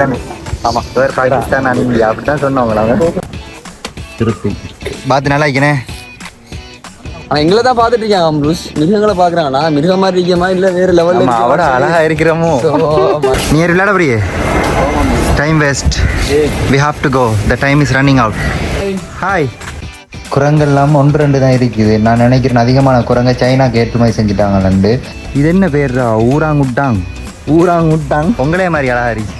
அப்படிதானே ஆமா வேறு பாகிஸ்தான் அண்ட் இந்தியா அப்படித்தான் சொன்னவங்க நாங்க திருப்பி பார்த்து நல்லா இருக்கனே ஆனா எங்களை தான் பார்த்துட்டு இருக்காங்க அம்ருஷ் மிருகங்களை பாக்குறாங்களா மிருகம் மாதிரி இருக்கமா இல்ல வேற லெவல்ல ஆமா அவட அழகா இருக்கிறோமோ நீ விளையாட போறியே? Time waste we have to go the time is running out hi குரங்கெல்லாம் ஒன்று ரெண்டு தான் இருக்குது. நான் நினைக்கிறேன் அதிகமான குரங்க சைனாக்கு ஏற்றுமதி செஞ்சுட்டாங்கன்னு இது என்ன பேர்ரா? ஊராங்குட்டாங். ஊராங்குட்டாங். உங்களே மாதிரி அழகா இருக்கு.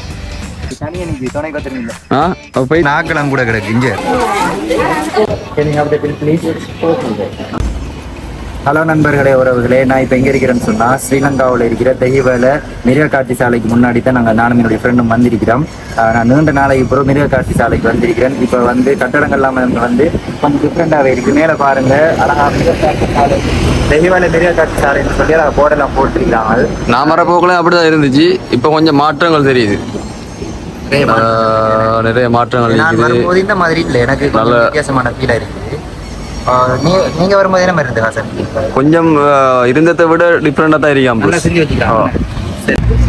போய் நாக்கெல்லாம் கூட கிடக்கு இங்க. ஹலோ நண்பர்களே உறவுகளே நான் இப்போ எங்கே இருக்கிறேன்னு சொன்னால் ஸ்ரீலங்காவில் இருக்கிற தெய்வல மிருக காட்சி சாலைக்கு முன்னாடி தான் நாங்கள் நானும் என்னுடைய ஃப்ரெண்டும் வந்திருக்கிறோம். நான் நீண்ட நாளைக்கு பிறகு மிருக காட்சி சாலைக்கு வந்திருக்கிறேன். இப்போ வந்து கட்டடங்கள் எல்லாம் வந்து வந்து கொஞ்சம் டிஃப்ரெண்டாகவே இருக்குது மேலே பாருங்க அழகா மிருக காட்சி சாலை. தெய்வல மிருக காட்சி சாலைன்னு சொல்லி அதை போர்டெல்லாம் போட்டிருக்கிறாங்க. நான் வர போக்குல அப்படிதான் இருந்துச்சு. இப்ப கொஞ்சம் மாற்றங்கள் தெரியுது. நிறைய மாற்றங்கள் நான் வரும்போது இந்த மாதிரி இல்லை. எனக்கு நல்ல- வித்தியாசமான ஃபீலாக இருக்குது. ஆஹ் நீ நீங்கள் வரும்போது என்ன மாதிரி இருந்தது ஹாசன் கொஞ்சம் இருந்ததை விட டிஃப்ரெண்டா தான் வச்சுக்கலாம்.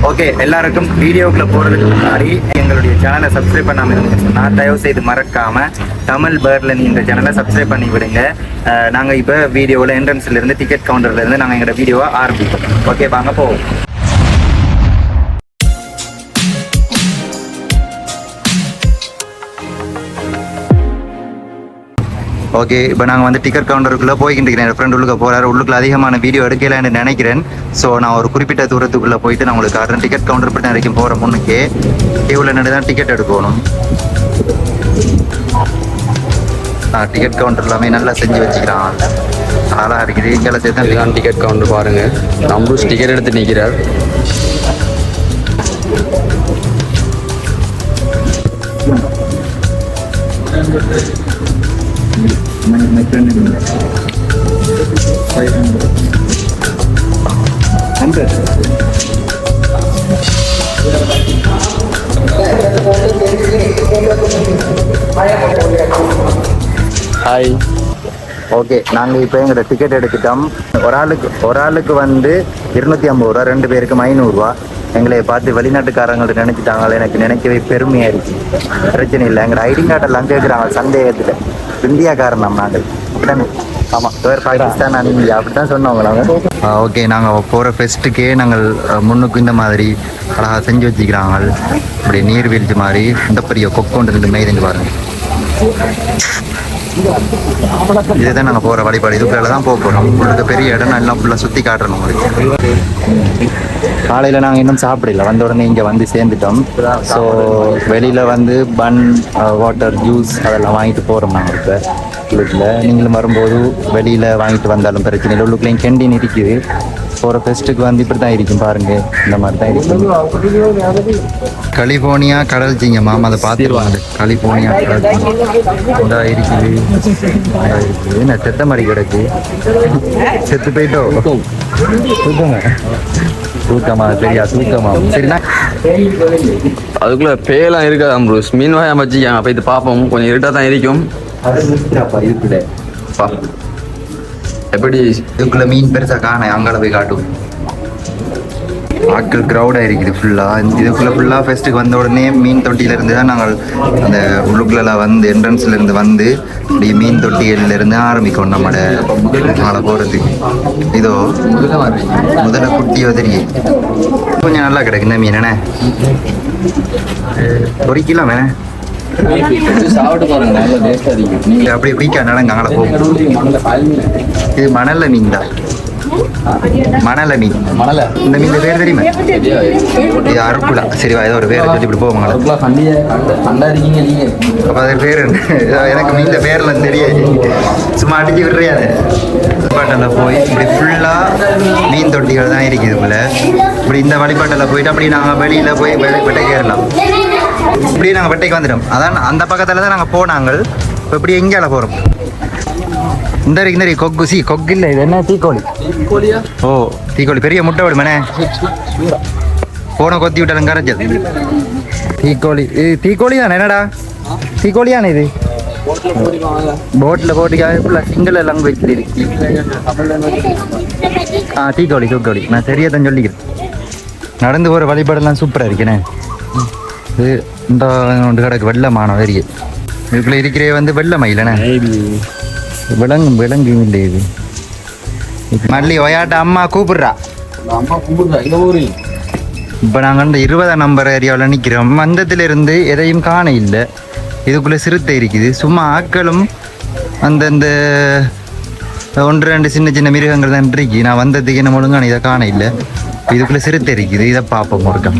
ஓகே எல்லாருக்கும் வீடியோக்குள்ள போறதுக்கு முன்னாடி எங்களுடைய சேனலை சப்ஸ்கிரைப் பண்ணாம இருந்தீங்க சொன்னா தயவு செய்து மறக்காம தமிழ் பேர்லன் இந்த சேனலை சப்ஸ்கிரைப் பண்ணி விடுங்க. அஹ் நாங்க இப்ப வீடியோல என்ட்ரன்ஸ்ல இருந்து டிக்கெட் கவுண்டர்ல இருந்து நாங்க எங்களோட வீடியோவை ஆரம்பிப்போம். ஓகே வாங்க போவோம். ஓகே இப்போ நாங்கள் வந்து டிக்கெட் கவுண்டருக்குள்ளே போய்கிட்டு இருக்கிறேன் ஃப்ரெண்ட் உள்ளுக்கு போகிறாரு உள்ளுக்குள்ள அதிகமான வீடியோ எடுக்கலான்னு நினைக்கிறேன். ஸோ நான் ஒரு குறிப்பிட்ட தூரத்துக்குள்ளே போயிட்டு நான் உங்களுக்கு காட்டுறேன். டிக்கெட் கவுண்டர் பற்றி வரைக்கும் போகிற முன்னுக்கே டியூவில் நின்று தான் டிக்கெட் எடுக்கணும். டிக்கெட் கவுண்டர் எல்லாமே நல்லா செஞ்சு வச்சுக்கிறான். அழகாக இருக்குது. இங்கே சேர்த்து டிக்கெட் கவுண்டர் பாருங்க. அம்ருஷ் டிக்கெட் எடுத்து நிற்கிறார் நிக்கிறார் ஹாய் ஓகே நாங்கள் இப்போ எங்களோட டிக்கெட் எடுத்துட்டோம். ஒரு ஆளுக்கு ஒரு ஆளுக்கு வந்து இருநூற்றி ஐம்பது ரூபா ரெண்டு பேருக்கு ஐநூறுரூவா எங்களை பார்த்து வெளிநாட்டுக்காரங்கள்ட்ட நினைச்சிட்டாங்களே எனக்கு நினைக்கவே பெருமையாக இருக்குது பிரச்சனை இல்லை எங்களோட ஐடி கார்டெல்லாம் கேட்குறாங்க சந்தேகத்தில். இந்தியாக்காரன் நம்ம நாங்கள் ஆமாம் வேறு பாகிஸ்தான் நான் இந்தியா அப்படி தான் சொன்னவங்க ஓகே நாங்கள் போகிற ஃபெஸ்ட்டுக்கே நாங்கள் முன்னுக்கு இந்த மாதிரி அழகாக செஞ்சு வச்சுக்கிறாங்க. அப்படி நீர்வீழ்ச்சி மாதிரி இந்த பெரிய கொக்கோண்டு இருந்து மெய்தஞ்சு பாருங்க. இதுதான் நாங்கள் போகிற வழிபாடு. இதுக்குள்ள தான் போக போகிறோம் உங்களுக்கு பெரிய இடம் எல்லாம் ஃபுல்லாக சுற்றி காட்டுறோம் உங்களுக்கு. காலையில் நாங்கள் இன்னும் சாப்பிடல. வந்த உடனே இங்கே வந்து சேர்ந்துட்டோம். ஸோ வெளியில் வந்து பன் வாட்டர் ஜூஸ் அதெல்லாம் வாங்கிட்டு போகிறோம் நாங்கள் இப்போ. உள்ளுக்குள்ள நீங்களும் வரும்போது வெளியில் வாங்கிட்டு வந்தாலும் பிரச்சனை இல்லை. உள்ளுக்குள்ளேயும் கெண்டின் இருக்குது. போகிற ஃபெஸ்ட்டுக்கு வந்து இப்படி தான் இருக்கும். பாருங்க இந்த மாதிரி தான் இருக்கும். கலிஃபோர்னியா கடல் சிங்கமாம் அதை பார்த்துருவாங்க கலிஃபோர்னியா கடல் இந்த இருக்குது. என்ன செத்த மாதிரி கிடக்கு. செத்து போயிட்டோம் தூக்கமா தூக்கமா சரியா தூக்கமா. சரிண்ணா. அதுக்குள்ள பேலாம் இருக்காது அம்ருஷ் மீன் வகையா வச்சுக்காங்க. அப்ப இது பார்ப்போம். கொஞ்சம் இருட்டா தான் இருக்கும். எப்படி இதுக்குள்ள மீன் பெருசா காண அங்கால போய் காட்டும். ஆட்கள் க்ரௌடாக இருக்குது ஃபுல்லாக இதுக்குள்ளே ஃபுல்லாக ஃபெஸ்ட்டுக்கு வந்த உடனே மீன் தொட்டியில இருந்து தான் நாங்கள் அந்த உள்ளுக்குள்ளெல்லாம் வந்து என்ட்ரன்ஸ்ல இருந்து வந்து இப்படி மீன் தொட்டியில இருந்து ஆரம்பிக்கும் நம்மளோட மேலே போகிறதுக்கு இதோ முதல்ல குட்டியோ தெரியும் கொஞ்சம் நல்லா கிடக்கு. இந்த மீன் என்ன? பொறிக்கலாம் வேணே சாப்பிட்டு பாருங்க நல்ல அப்படி நடங்க அங்கே போகும் இது மணல்ல மீன் தான் மணல மீன் மணல இந்த மீன் பேர் தெரியுமா இது அருப்புலா சரி வா ஏதோ ஒரு பேர் சொல்லி இப்படி போவாங்க அதுக்குள்ள அப்போ அது பேர் என்ன? எனக்கு மீன் பேர்லாம் தெரியாது சும்மா அடிச்சு விடுறியாது வழிபாட்டில் போய் இப்படி ஃபுல்லாக மீன் தொட்டிகள் தான் இருக்குது போல இப்படி இந்த வழிபாட்டில் போயிட்டு அப்படி நாங்கள் வெளியில் போய் வெ- வெட்டைக்கு ஏறலாம் இப்படி நாங்கள் வெட்டைக்கு வந்துட்டோம். அதான் அந்த பக்கத்தில் தான் நாங்கள் போனாங்க. இப்போ இப்படி எங்கேயால போகிறோம் இந்த இந்த கொக்கு சி கொக்கு இல்லை இது என்ன? தீக்கோழி. ஓ தீக்கோழி. பெரிய முட்டை விடுமனே போன கொத்தி விட்டாலும் கரைச்சல். தீக்கோழி. இது தீக்கோழி தானே என்னடா? தீக்கோழி தானே இது? போட்டில் போட்டுக்காக ஃபுல்லாக சிங்கள லாங்குவேஜில் இருக்கு ஆ தீக்கோழி தூக்கோழி. நான் சரியாக தான் சொல்லிக்கிறேன். நடந்து போகிற வழிபாடெல்லாம் சூப்பராக இருக்கேனே இது இந்த ஒன்று கிடக்கு வெள்ளமான வரிய இதுக்குள்ள இருக்கிறே வந்து வெள்ள மயிலண்ணே விலங்கும் விலங்கும் இல்லை இது. மல்லி ஒயாட்ட அம்மா கூப்பிடுறா. அம்மா கும்பிடுறா எங்க ஊரு? இப்போ நாங்கள் இந்த இருபதாம் நம்பர் ஏரியாவில் நிற்கிறோம் மந்தத்துல இருந்து எதையும் காண இல்லை. இதுக்குள்ளே சிறுத்தை இருக்குது. சும்மா ஆட்களும் அந்தந்த ஒன்று ரெண்டு சின்ன சின்ன மிருகங்கள் தான் இருக்கு நான் வந்ததுக்கு என்ன ஒழுங்கான இதை காண இல்லை. இதுக்குள்ளே சிறுத்தை இருக்குது. இதை பார்ப்போம் ஒருக்கா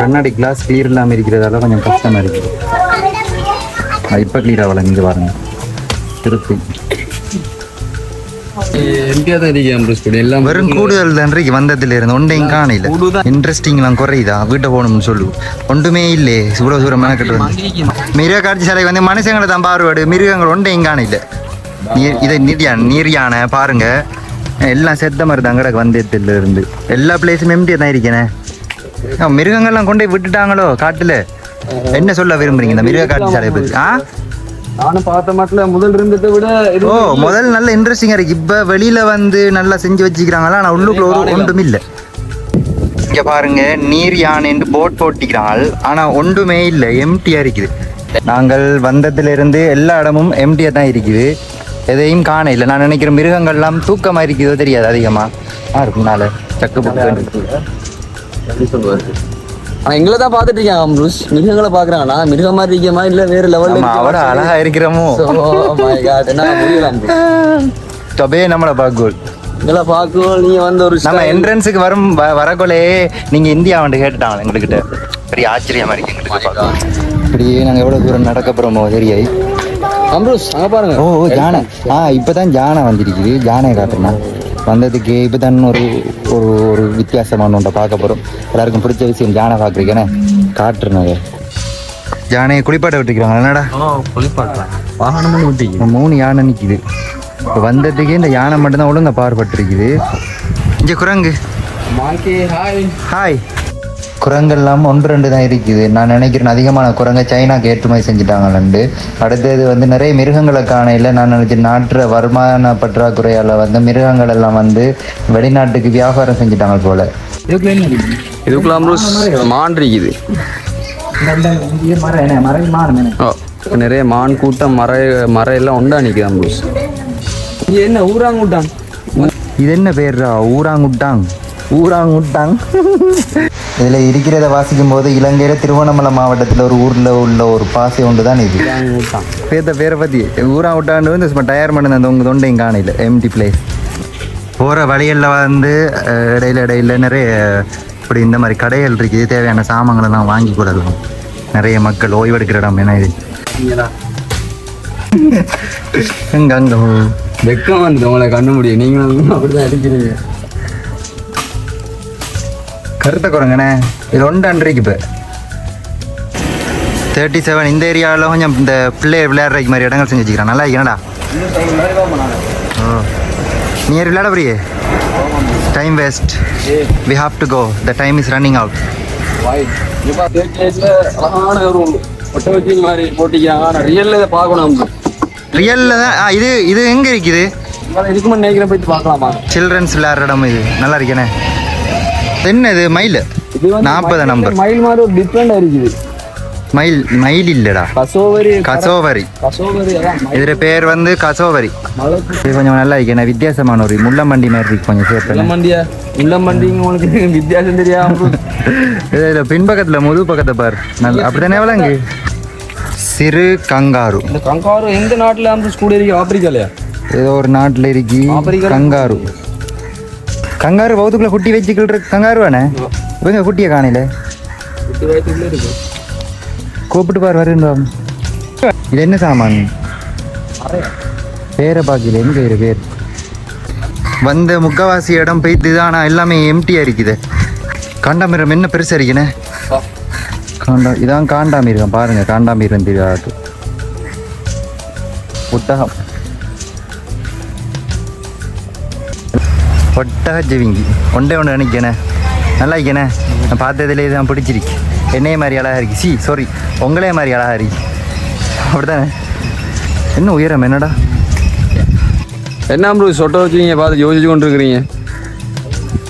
கண்ணாடி கிளாஸ் கிளியர் இல்லாமல் இருக்கிறதால கொஞ்சம் கஷ்டமாக இருக்குது இப்போ கிளியர் ஆகலை இங்கே பாருங்க. எல்லாம் வெறும் கூடுதல் தான் இருக்கு. வந்ததுல இருந்து ஒன்றையும் காணையில. இன்ட்ரெஸ்டிங்லாம் குறையுதா? வீட்டை போகணும்னு சொல்லு. ஒன்றுமே இல்லை இவ்வளோ தூரம் மெனக்கட்டு வந்து. மிருக காட்சி சாலை வந்து மனுஷங்களை தான் பார்வாடு மிருகங்கள் ஒன்றையும் காணையில இதை நீர் யானை நீர் யானை பாருங்க. எல்லாம் செத்த மாதிரி தான் கிடக்கு வந்ததுல இருந்து. எல்லா பிளேஸும் எம்டியா தான் இருக்கேனே. மிருகங்கள்லாம் கொண்டு விட்டுட்டாங்களோ காட்டுல? என்ன சொல்ல விரும்புறீங்க இந்த மிருக காட்சி சாலையை பத்தி? ஆ? நானும் பார்த்த மாட்டில் முதல் இருந்ததை விட ஓ முதல் நல்ல இன்ட்ரெஸ்டிங்கா இருக்கு. இப்ப வெளியில வந்து நல்லா செஞ்சு வச்சுக்கிறாங்களா? ஆனா உள்ளுக்குள்ள ஒரு ஒன்றும் இல்ல இங்க பாருங்க நீர் யானைன்னு போட் போட்டிக்கிறாங்க ஆனா ஒன்றுமே இல்ல. எம்டியா இருக்குது. நாங்கள் வந்ததுல இருந்து எல்லா இடமும் எம்டியா தான் இருக்குது. எதையும் காண இல்லை. நான் நினைக்கிறேன் மிருகங்கள்லாம் தூக்கமா இருக்குதோ தெரியாது அதிகமா. ஆ இருக்குனால சக்கு புக்கு. ஆனா எங்களை தான் பார்த்துட்டு இருக்காங்க அம்ருஸ் மிருகங்களை பாக்குறாங்க நான் மிருகம் மாதிரி இருக்கமா இல்ல வேற லெவல்ல ஆமா அவட அழகா இருக்கிறோமோ? என்ன முடியல தொபே நம்மளை பார்க்கோல் இதெல்லாம் பார்க்கும் நீங்க வந்து ஒரு நம்ம என்ட்ரன்ஸுக்கு வரும் வ- வரக்குள்ளே நீங்க இந்தியா வந்து கேட்டுட்டாங்க எங்ககிட்ட. பெரிய ஆச்சரியமா இருக்கு எங்களுக்கு பார்க்க. இப்படியே நாங்க எவ்வளவு தூரம் நடக்க போறோமோ தெரியாது அம்ருஸ் அங்க பாருங்க. ஓ ஜானை. ஆ இப்பதான் ஜானை வந்திருக்குது. ஜானையை காட்டுறேன் வந்ததுக்கு இப்பதான் ஒரு ஒரு ஒரு வித்தியாசமான ஒன்றை பார்க்க போறோம். எல்லாருக்கும் பிடிச்ச விஷயம் ஜானை பார்க்குறீங்கன்னு காட்டுறேன் ஜானையை குளிப்பாட்ட விட்டுக்கிறாங்க என்னடா? குளிப்பாட்டுறேன் வாகனம் விட்டீங்க இந்த மூணு யானை நிக்குது. இப்போ வந்ததுக்கே இந்த யானை மட்டும்தான் ஒழுங்கா பார்ப்பட்டிருக்குது இங்கே குரங்கு. ஹாய் குரங்கெல்லாம் ஒன்று ரெண்டு தான் இருக்குது. நான் நினைக்கிறேன் அதிகமான குரங்கை சைனாக்கு ஏற்றுமதி செஞ்சுட்டாங்கன்னு அடுத்தது வந்து நிறைய மிருகங்களை காணையில் நான் நினைச்சேன் நாட்டு வருமான பற்றாக்குறையால் வந்து மிருகங்கள் எல்லாம் வந்து வெளிநாட்டுக்கு வியாபாரம் செஞ்சுட்டாங்க போல. இதுக்குள்ள அம்ருஸ் மான் இருக்குது. ஓ, நிறைய மான் கூட்டம் மர மர எல்லாம் ஒண்டா நிக்குது அம்ருஸ் இங்க என்ன? ஊராங்கூட்டான். இது என்ன பேர்ரா? ஊராங்குட்டாங் ஊராங்குட்டாங் இதில் இருக்கிறத வாசிக்கும் போது இலங்கையில் திருவண்ணாமலை மாவட்டத்தில் ஒரு ஊரில் உள்ள ஒரு பாசை ஒன்று தான் இது. பேத்த பேரை பற்றி ஊரா விட்டாண்டு வந்து சும்மா டயர் பண்ண அந்த உங்கள் தொண்டையும் காணையில் எம்டி பிளேஸ் போகிற வழிகளில் வந்து இடையில இடையில நிறைய இப்படி இந்த மாதிரி கடைகள் இருக்குது தேவையான சாமான்களெல்லாம் வாங்கி கொள்ளலாம் நிறைய மக்கள் ஓய்வெடுக்கிற இடம் என்ன இது? அங்க அங்க? வெக்கம் வந்து உங்களை கண்ணு முடியும். நீங்களும் அப்படிதான் அடிக்கிறீங்க கருத்த குரங்கண்ணே இது ஒன்று அன்றைக்கு இப்போ. தேர்ட்டி செவன் இந்த ஏரியாவில் கொஞ்சம் இந்த பிள்ளைய விளையாடுறதுக்கு மாதிரி இடங்கள் செஞ்சு வச்சுக்கிறான். நல்லா இருக்கணடா ஓ. நீ விளையாட புரியே time waste we have to go the time is running out அழகான ஒரு ஒட்ட வச்சு மாதிரி போட்டிக்கிறாங்க ஆனா ரியல்ல இதை பார்க்கணும் நம்ம ரியலில் தான் ஆ, இது இது எங்கே இருக்குது? உங்களால இதுக்கு முன்னாடி நினைக்கிறேன் போயிட்டு பார்க்கலாமா? சில்ட்ரன்ஸ் விளையாடுற இடம் இது. நல்லா இருக்கேனே என்ன இது மயில். நாற்பது நம்பர் மயில் மாதிரி ஒரு டிஃப்ரெண்டா இருக்குது. மயில் மயில் இல்லைடா. கசோவரி கசோவரி. இதில் பேர் வந்து கசோவரி. இது கொஞ்சம் நல்லா இருக்கேன் வித்தியாசமான ஒரு முள்ளம்பண்டி மாதிரி இருக்கு கொஞ்சம் சேர்த்து. உள்ளமண்டியா உள்ளமண்டிங்க உங்களுக்கு வித்தியாசம் தெரியாம இது இதில் பின்பக்கத்தில் முது பக்கத்தை பார். நல்ல அப்படித்தானே விளங்கு? சிறு கங்காரு. இந்த கங்காரு எந்த நாட்டுல அந்த ஸ்கூல் இருக்கு? ஆப்பிரிக்காலயா? ஏதோ ஒரு நாட்டில் இருக்கி. கங்காரு. கங்காரு பௌத்துக்குள்ள குட்டி வச்சுக்கிட்டு கங்காரு வேணே இவங்க குட்டியை காணையில? கூப்பிட்டு பார் வருன்னு இது என்ன சாமான்? பேரை பாக்கல எங்க இரு பேர் வந்த முக்கவாசி இடம் போயிட்டு ஆனா எல்லாமே எம்டியா இருக்குது. காண்டாமிரம் என்ன பெருசா இருக்குண்ணே காண்டா இதான் காண்டாமிருகம் பாருங்க காண்டாமிருகம் தெரியாது ஒட்டகம் ஒட்டக ஜெவிங்கி. ஒன்றே ஒன்று நினைக்கணே நல்லா இருக்கேண்ணே நான் பார்த்ததுலே தான் பிடிச்சிருக்கு. என்னைய மாதிரி அழகா இருக்கு சி சாரி உங்களே மாதிரி அழகா இருக்கு அப்படித்தானே? என்ன உயரம் என்னடா? என்ன ப்ரோ சொட்ட வச்சு நீங்க பார்த்து யோசிச்சு கொண்டு இருக்கிறீங்க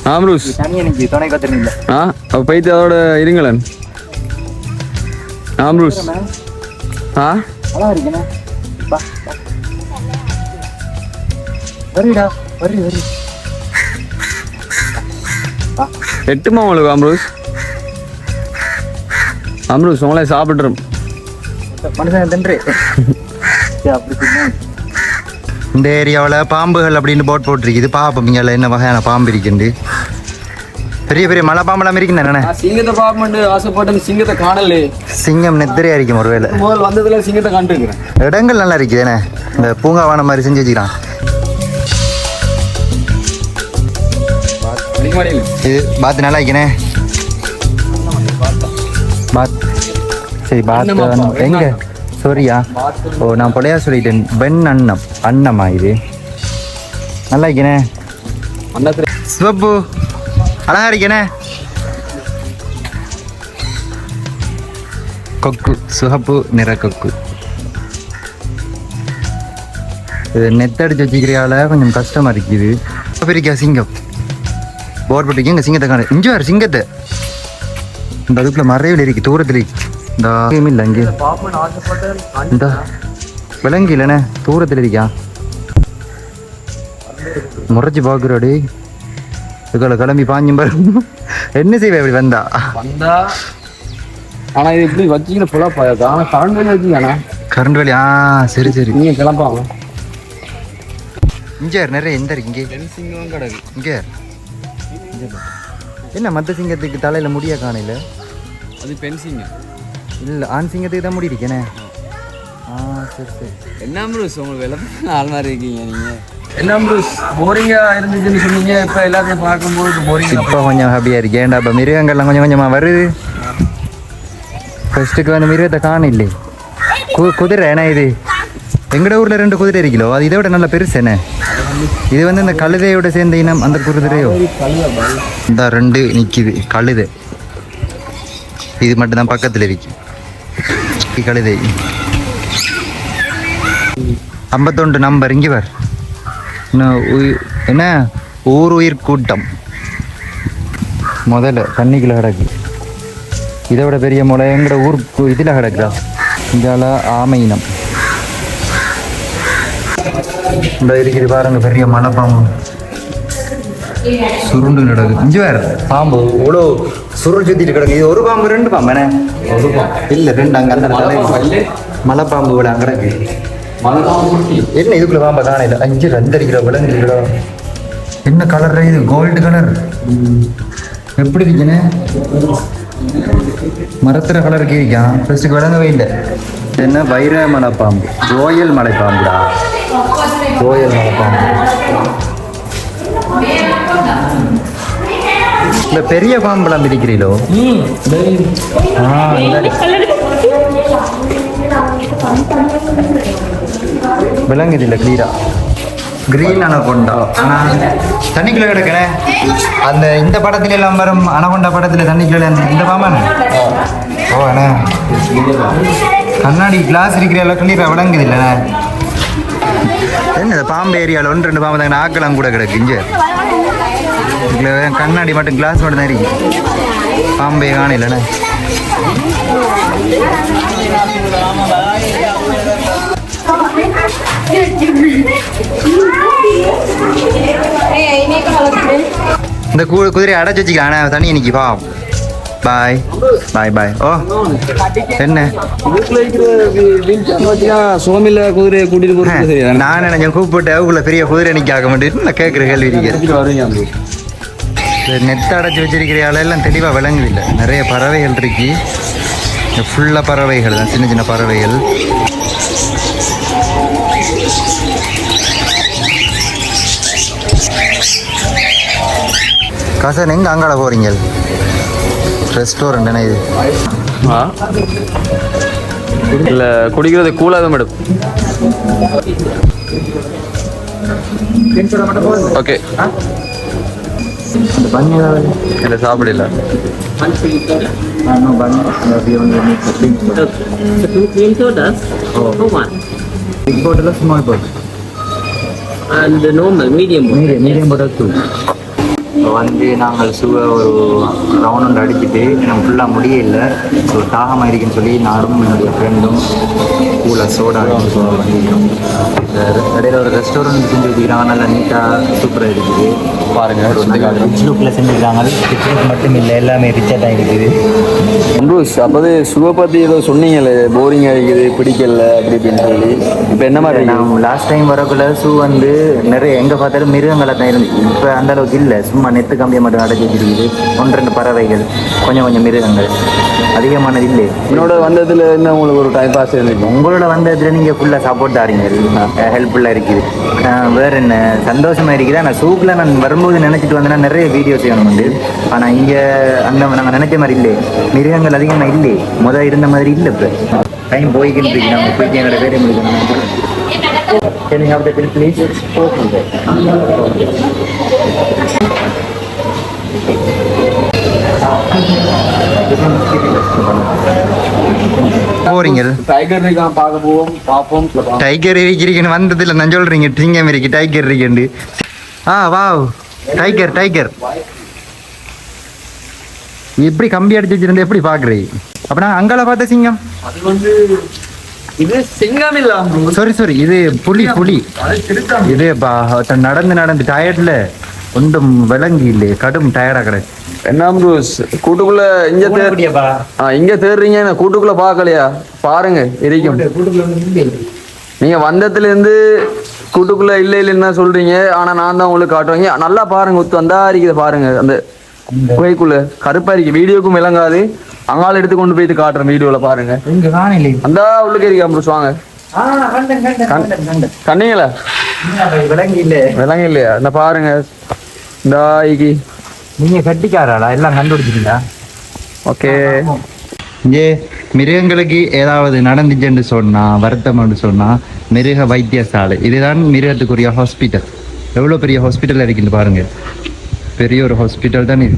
ஆ ப்ரூஸ் தனி எனக்கு துணை கத்துறீங்களா ஆ அப்போ போயிட்டு அதோட இருங்களேன். ஆ ப்ரூஸ் ஆ? அழகா இருக்கேண்ணே வருடா வரு வரு. எட்டுமா உங்களுக்கு அம்ரூஸ்? அம்ரூஸ் உங்களே சாப்பிட்றோம் மனுஷன் தன்றே. இந்த ஏரியாவில் பாம்புகள் அப்படின்னு போட் போட்டிருக்கு இது பாப்போம் இங்கே என்ன வகையான பாம்பு இருக்குண்டு? பெரிய பெரிய மலை பாம்பெல்லாம் இருக்குன்னு என்னண்ணே? சிங்கத்தை பார்ப்போம் ஆசைப்பட்டு சிங்கத்தை காணலே. சிங்கம் நெத்திரையா இருக்கும் ஒருவேளை. முதல் வந்ததுல சிங்கத்தை கண்டுக்கிறேன் இடங்கள் நல்லா இருக்குதுண்ணே. இந்த பூங்காவான மாதிரி செஞ்சு வச்சுக்கிறான். இது பாத்து நல்லா இருக்கனே பாத். சரி பாத் எங்க? சாரியா. ஓ நான் பொழையா சொல்லிட்டேன். வெண் அன்னம் அன்னமா இது. நல்லா அண்ணாத்திரி சிவப்பு. அழகா இருக்கனே கொக்கு சிவப்பு நிற கொக்கு. இது நெத்தடிச்சு வச்சுக்கிறியால கொஞ்சம் கஷ்டமா இருக்குது. பெரிய சிங்கம். போர் போட்டிருக்கு இங்க சிங்கத்தை காணு இங்கே வர சிங்கத்தை. இந்த அதுக்குள்ள மறைவில் இருக்கு தூரத்தில் இந்த இல்லை அங்கே. இந்த விலங்கு இல்லைண்ணே தூரத்தில் இருக்கா முறைச்சு பார்க்குறாடி இதுக்குள்ள கிளம்பி பாஞ்சும் பாரு. என்ன செய்வ இப்படி வந்தா? வந்தா? ஆனா இது இப்படி வச்சீங்கன்னா ஃபுல்லா பாயாது ஆனா கரண்ட் வேலை வச்சீங்கண்ணா கரண்ட் வேலி ஆ சரி சரி. நீங்க கிளம்பாங்க இங்கே நிறைய எந்த இருக்கு? இங்கே. சிங்கம் என்ன மத்த சிங்கத்துக்கு தலையில முடிய காணையில? அது பெண் சிங்கம். இல்ல ஆண் சிங்கத்துக்கு தான் முடி இருக்கேனே ஆ சரி சரி. என்ன ப்ரூஸ் உங்களுக்கு வெள்ளப்பட்ட ஆள் மாதிரி இருக்கீங்க நீங்க? என்ன ப்ரூஸ் போரிங்கா இருந்துச்சுன்னு சொன்னீங்க இப்ப எல்லாத்தையும் பார்க்கும்போது போரிங் இப்போ கொஞ்சம் ஹாப்பியா இருக்கேன் ஏன்டா இப்போ மிருகங்கள்லாம் கொஞ்சம் கொஞ்சமா வருது. ஃபர்ஸ்ட்டுக்கு வந்து மிருகத்தை காணில்லை கு குதிரை என்ன இது? எங்கட ஊர்ல ரெண்டு குதிரை இருக்கலோ அது இதை விட நல்ல பெருசு என்ன? இது வந்து இந்த கழுதையோட சேர்ந்த இனம் அந்த குதிரையோ? இந்த ரெண்டு நிக்குது கழுதை. இது மட்டும்தான் பக்கத்துல இருக்கு. கழுதை. ஐம்பத்தொண்டு நம்பர் இங்கே வர் என்ன ஊர் உயிர் கூட்டம். முதல்ல தண்ணிக்குள்ள கிடக்கு. இதை விட பெரிய முளை எங்கட ஊர் இதில் இதுல கிடக்குதா? இதால ஆமை இனம். இந்த இருக்குது பாருங்க பெரிய மலை பாம்பு சுருண்டு கிடக்கு. இஞ்சி வேற பாம்பு இவ்வளோ சுருள் சுத்திட்டு கிடக்கு. இது ஒரு பாம்பு ரெண்டு பாம்பு என்ன ஒரு பாம்பு. இல்ல ரெண்டு அங்க அந்த தலையில மலை பாம்பு விட அங்க கிடக்கு. என்ன இதுக்குள்ள பாம்பை காணையில அஞ்சு ரெண்டு அடிக்கிற விலங்கு இருக்கிறா என்ன கலர் இது? கோல்டு கலர் எப்படி இருக்குன்னு மரத்துல கலர் இருக்கா ஃபர்ஸ்ட்டுக்கு விளங்கவே இல்லை. என்ன வைர மலை பாம்பு ரோயல் மலை மலை பாம்பு இந்த பெரிய பாம்பெல்லாம் இந்த விளங்குது இல்லை கிளீரா கிரீன் அனகொண்டா ஆனா தண்ணிக்குள்ள கிடக்குறேன் அந்த இந்த படத்துல எல்லாம் வரும் அனகொண்டா படத்துல தண்ணிக்குள்ள இந்த பாம்பன் ஓ அண்ணா கண்ணாடி கிளாஸ் இருக்கிற எல்லாம் கிளீரா விளங்குது இல்லைண்ணே என்ன இந்த பாம்பு ஏரியாவில் ஒன்று ரெண்டு பாம்பு தான் ஆக்கெல்லாம் கூட கிடக்கு இங்கே. கண்ணாடி மட்டும் கிளாஸ் மட்டும் தான் இருக்கு. பாம்பே காண இல்லைண்ணே இந்த குதிரையை அடைச்சி வச்சுக்கிறானே தண்ணி இன்னைக்கு பாவம். பாய் பாய் பாய் ஓ என்ன சோமில குதிரையை கூட்டிட்டு சரியா நான் நினைச்சேன் கூப்பிட்டு அவக்குள்ள பெரிய குதிரை நிற்க ஆக மாட்டேன் நான் கேட்குற கேள்வி இருக்கு வருவீங்க நெட் அடைச்சி வச்சிருக்கிற எல்லாம் தெளிவாக விளங்குது இல்லை நிறைய பறவைகள் இருக்கு ஃபுல்லாக பறவைகள் தான் சின்ன சின்ன பறவைகள் கசன் எங்க அங்கால போறீங்க ரெஸ்டாரண்ட் என்ன இது? ஆ? இல்ல குடிக்கிறது கூலாத மேடம். ஓகே. இல்ல சாப்பிடல. Big bottle small pot And the normal, medium one. Medium medium bottle two இப்போ வந்து நாங்கள் சுவை ஒரு ரவுண்ட் ஒன்று அடிச்சுட்டு எனக்கு ஃபுல்லாக முடியல ஸோ தாகமாக இருக்குன்னு சொல்லி நானும் என்னுடைய ஃப்ரெண்டும் கூல சோடா பண்ணிக்கிறோம் இந்த இடையில ஒரு ரெஸ்டாரண்ட் செஞ்சு வச்சுக்கிறாங்க. நல்லா நீட்டாக சூப்பராக இருக்குது. பாருங்க ரிச் லுக்கில் செஞ்சுக்கிறாங்க. டிஃப்ரெண்ட் மட்டும் இல்லை எல்லாமே ரிச்சாக தான் இருக்குது. ப்ரூஸ் அப்போது சுவை பற்றி ஏதோ சொன்னீங்களே போரிங் அடிக்குது பிடிக்கல அப்படி இப்படின்னு சொல்லி. இப்போ என்ன மாதிரி? நான் லாஸ்ட் டைம் வரக்குள்ள ஷூ வந்து நிறைய எங்கே பார்த்தாலும் மிருகங்களை தான் இருந்துச்சு. இப்போ அந்த அளவுக்கு இல்லை. சும்மா நெத்து கம்பியை மட்டும் அடைச்சி வச்சிருக்குது. ஒன்று ரெண்டு பறவைகள் கொஞ்சம் கொஞ்சம் மிருகங்கள். அதிகமானது இல்லை. என்னோட வந்ததுல என்ன உங்களுக்கு ஒரு டைம் பாஸ் இருந்துச்சு உங்களோட வந்ததுல நீங்கள் ஃபுல்லாக சப்போர்ட் ஆறீங்க. ஹெல்ப்ஃபுல்லாக இருக்குது. வேற என்ன சந்தோஷமா இருக்குது ஆனால் சூப்பில் நான் வரும்போது நினச்சிட்டு வந்தேன்னா நிறைய வீடியோஸ் வேணும் உண்டு ஆனால் இங்கே அந்த நாங்கள் நினைச்ச மாதிரி இல்லை. மிருகங்கள் அதிகமாக இல்லை. முதல் இருந்த மாதிரி இல்லை இப்போ. டைம் போய்கிட்டு இருக்கு. நம்ம போயிட்டு எங்களோட வேலை முடிக்கணும். Can you have the bill, please? போறீங்க? டைகர் இருக்கான் பார்க்க போவோம் பார்ப்போம் டைகர் இருக்கிறீங்கன்னு வந்ததில்ல நான் சொல்றீங்க சிங்கம் இருக்கு டைகர் இருக்குண்டு. ஆ வாவ். டைகர் டைகர் எப்படி கம்பி அடிச்சு வச்சிருந்தா எப்படி பாக்குறீங்க அப்ப நான் அங்கால பார்த்த சிங்கம். அது வந்து இது சிங்கம் இல்ல சாரி சாரி இது புலி புலி. இது நடந்து நடந்து டயர்ட்ல ஒன்றும் விளங்கி இல்லையே கடும் டயர்டா கிடக்கு. என்ன ப்ரூஸ் கூட்டுக்குள்ள இங்க ஆ, இங்க தேடுறீங்க நான் கூட்டுக்குள்ள பார்க்கலையா? பாருங்க இருக்கும் நீங்க வந்ததுல இருந்து கூட்டுக்குள்ள இல்ல இல்லைன்னு சொல்றீங்க. ஆனா நான் தான் உங்களுக்கு காட்டுறீங்க நல்லா பாருங்க ஒத்து வந்தா இருக்குது பாருங்க. அந்த குகைக்குள்ள கருப்பா இருக்கு. வீடியோக்கும் விளங்காது. அங்கால எடுத்து கொண்டு போயிட்டு காட்டுறேன் வீடியோல பாருங்க. அந்த உள்ளுக்கு இருக்கா ப்ரூஸ் வாங்க கண்ணீங்களா? விளங்க இல்லையா இந்த பாருங்க. இந்த நீங்க கட்டிக்காராளா எல்லாம் கண்டுபிடிச்சிட்டீங்களா? ஓகே. இங்கே மிருகங்களுக்கு ஏதாவது நடந்துச்சுன்னு சொன்னா வருத்தம்னு சொன்னா மிருக வைத்தியசாலை. இதுதான் மிருகத்துக்குரிய ஹாஸ்பிட்டல் எவ்வளோ பெரிய ஹாஸ்பிட்டல் இருக்குன்னு பாருங்க. பெரிய ஒரு ஹாஸ்பிட்டல் தான் இது.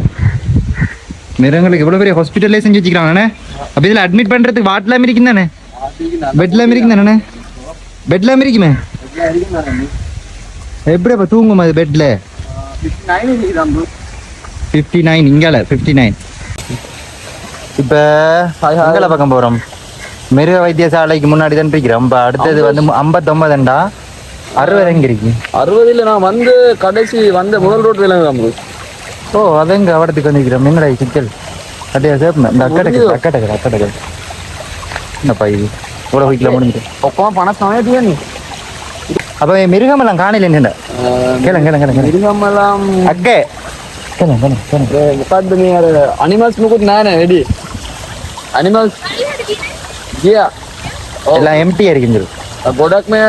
மிருகங்களுக்கு எவ்வளோ பெரிய ஹாஸ்பிட்டல்லே செஞ்சு வச்சுக்கிறாங்கண்ணே அப்போ இதில் அட்மிட் பண்ணுறதுக்கு வாட்லாம் இருக்கும் தானே? பெட்லாம் இருக்கும் தானே பெட்லாம் இருக்குமே எப்படி அப்போ தூங்கும் அது பெட்டில் ஃபிஃப்டி நைன் இங்கால ஃபிஃப்டி நைன் இப்போ அங்கல பக்கம் போகிறோம் மிருக வைத்தியசாலைக்கு முன்னாடி தான் இருக்கிறோம் இப்போ அடுத்தது வந்து ஐம்பத்தொம்பதுண்டா அறுபது எங்க இருக்கு? அறுபதுல நான் வந்து கடைசி வந்த முதல் ரோட் விளங்குதான் ப்ரூஸ் ஓ அதெங்க அவடத்துக்கு வந்துக்கிறோம் என்னடா சிக்கல்? அட்டையா சேப்பு இந்த அக்கடக்கு அக்கடக்கு அக்கடக்கு என்னப்பா இது? இவ்வளோ வீட்டில் முடிஞ்சுட்டு. ஒப்பமா பணம் சமயத்தியா நீ. அப்போ மிருகமெல்லாம் காணல என்ன கேளுங்க கேளுங்க கேளுங்க. மிருகமெல்லாம் அக்கே கேளுங்க கேளுங்க கேளுங்க முக்காட்டு நீ அனிமல்ஸ் முக்கூட் நானே ரெடி அனிமல்ஸ் கியா எல்லாம் எம்டியா இருக்குங்க प्रोडक्ट में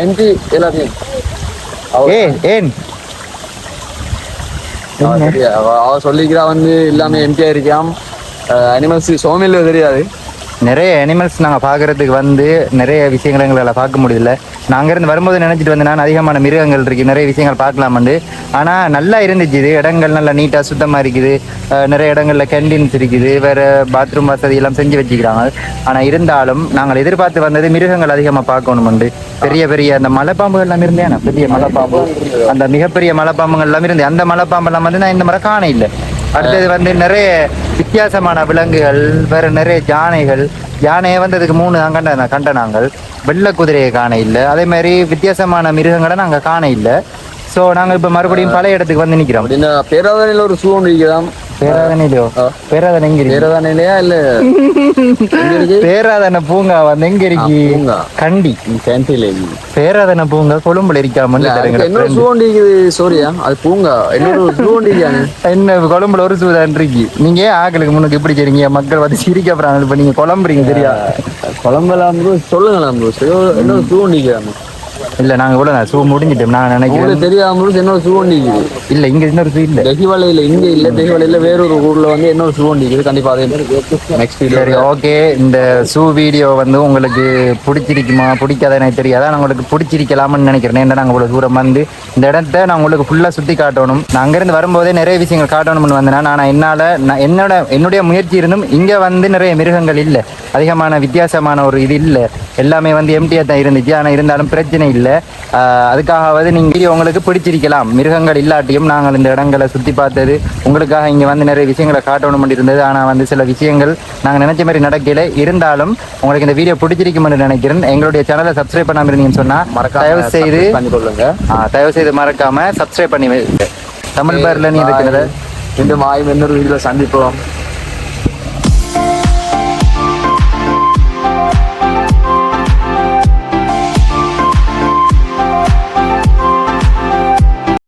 एंटी எல்லாத்தையும் ஏ ஏன் அவ சரியா, அவ அவ சொல்லிக்கிறா வந்து எல்லாமே எம்டியா இருக்காம் அனிமல்ஸ் சோமில்ல தெரியாது நிறைய அனிமல்ஸ் நாங்கள் பார்க்கறதுக்கு வந்து நிறைய விஷயங்களை எங்களால் பார்க்க முடியல. நாங்கள் இருந்து வரும்போது நினச்சிட்டு வந்து நான் அதிகமான மிருகங்கள் இருக்குது நிறைய விஷயங்கள் பார்க்கலாமண்டு ஆனால் நல்லா இருந்துச்சு. இது இடங்கள் நல்லா நீட்டாக சுத்தமாக இருக்குது. நிறைய இடங்களில் கேண்டீன்ஸ் இருக்குது. வேறு பாத்ரூம் வசதி எல்லாம் செஞ்சு வச்சுக்கிறாங்க. ஆனால் இருந்தாலும் நாங்கள் எதிர்பார்த்து வந்தது மிருகங்கள் அதிகமாக பார்க்கணுமுண்டு பெரிய பெரிய அந்த மலைப்பாம்புகள் எல்லாம் இருந்தேன். பெரிய மலைப்பாம்பு அந்த மிகப்பெரிய மலைப்பாம்புகள் எல்லாம் இருந்து அந்த மலைப்பாம்பெல்லாம் வந்து நான் இந்த முறை காண இல்லை. அடுத்தது வந்து நிறைய வித்தியாசமான விலங்குகள் வேற நிறைய யானைகள். யானையை வந்து அதுக்கு மூணு தான் கண்ட கண்ட நாங்கள். வெள்ளை குதிரையை காண இல்லை. அதே மாதிரி வித்தியாசமான மிருகங்களை நாங்கள் காண இல்லை. ஸோ நாங்கள் இப்போ மறுபடியும் பழைய இடத்துக்கு வந்து நிற்கிறோம் அப்படின்னா பேராதனையில ஒரு சூ ஒன்று இருக்குதாம் பேராதனையிலோ பேராதனை எங்க இருக்கு? பேராதனையிலையா இல்ல பேராதனை பூங்கா வந்து எங்க இருக்கு. கண்டி. இருக்கு. பேராதனை பூங்கா கொழும்புல இருக்காம இல்ல, அதுக்கு இன்னொரு சூ ஒன்று இருக்குது சோரியா அது பூங்கா. இன்னொரு சூ ஒன்று இருக்காங்க என்ன கொழம்புல ஒரு சூதான் இருக்கு. நீங்க ஏன் ஆக்களுக்கு முன்னுக்கு எப்படி சரிங்க மக்கள் வந்து சிரிக்க போறாங்க. இப்ப நீங்க குழம்புறீங்க சரியா? சொல்லுங்களேன் ப்ரோ இன்னொரு சூ ஒன்று இருக்காங்க இல்ல நாங்க இவ்வளவு சூ முடிஞ்சிட்டோம். நான் நினைக்கிறேன் ப்ரோ இன்னொரு ஒன்று இருக்குது இல்ல இங்க இன்னொரு சூ இல்ல. தெஹிவலையில இங்க இல்ல தெஹிவலையில வேற ஒரு ஊர்ல வந்து இன்னொரு ஒன்று இருக்குது கண்டிப்பா அது நெக்ஸ்ட் சரி ஓகே இந்த ஷூ வீடியோ வந்து உங்களுக்கு பிடிச்சிருக்குமா பிடிக்காத எனக்கு தெரியாது. ஆனா உங்களுக்கு பிடிச்சிருக்கலாம்னு நினைக்கிறேன். ஏன்னா நாங்கள் இவ்வளோ தூரம் வந்து இந்த இடத்த நான் உங்களுக்கு ஃபுல்லாக சுற்றி காட்டணும். நான் அங்கேருந்து வரும்போதே நிறைய விஷயங்கள் காட்டணும்னு வந்தேன். நான் என்னால் நான் என்னோட என்னுடைய முயற்சி இருந்தும் இங்கே வந்து நிறைய மிருகங்கள் இல்லை. அதிகமான வித்தியாசமான ஒரு இது இல்லை. எல்லாமே வந்து எம்டியாக தான் இருந்துச்சு. ஆனால் இருந்தாலும் பிரச்சனை இல்லை. இல்லை. அதுக்காகவது நீங்கள் வீடியோ உங்களுக்கு பிடிச்சிருக்கலாம். மிருகங்கள் இல்லாட்டியும் நாங்கள் இந்த இடங்களை சுற்றி பார்த்தது உங்களுக்காக இங்கே வந்து நிறைய விஷயங்களை காட்டணும் இருந்தது. ஆனால் வந்து சில விஷயங்கள் நாங்கள் நினைச்ச மாதிரி நடக்கல. இருந்தாலும் உங்களுக்கு இந்த வீடியோ பிடிச்சிருக்கும்னு நினைக்கிறேன். எங்களுடைய சேனலை சப்ஸ்கிரைப் பண்ணாமல் இருந்தீங்கன்னு சொன்னால் தயவு செய்து தயவு செய்து மறக்காம சப்ஸ்கிரைப் பண்ணி தமிழ் பேர்ல நீ இருக்கிறத. இந்த மாயம் இன்னொரு வீடியோல சந்திப்போம்.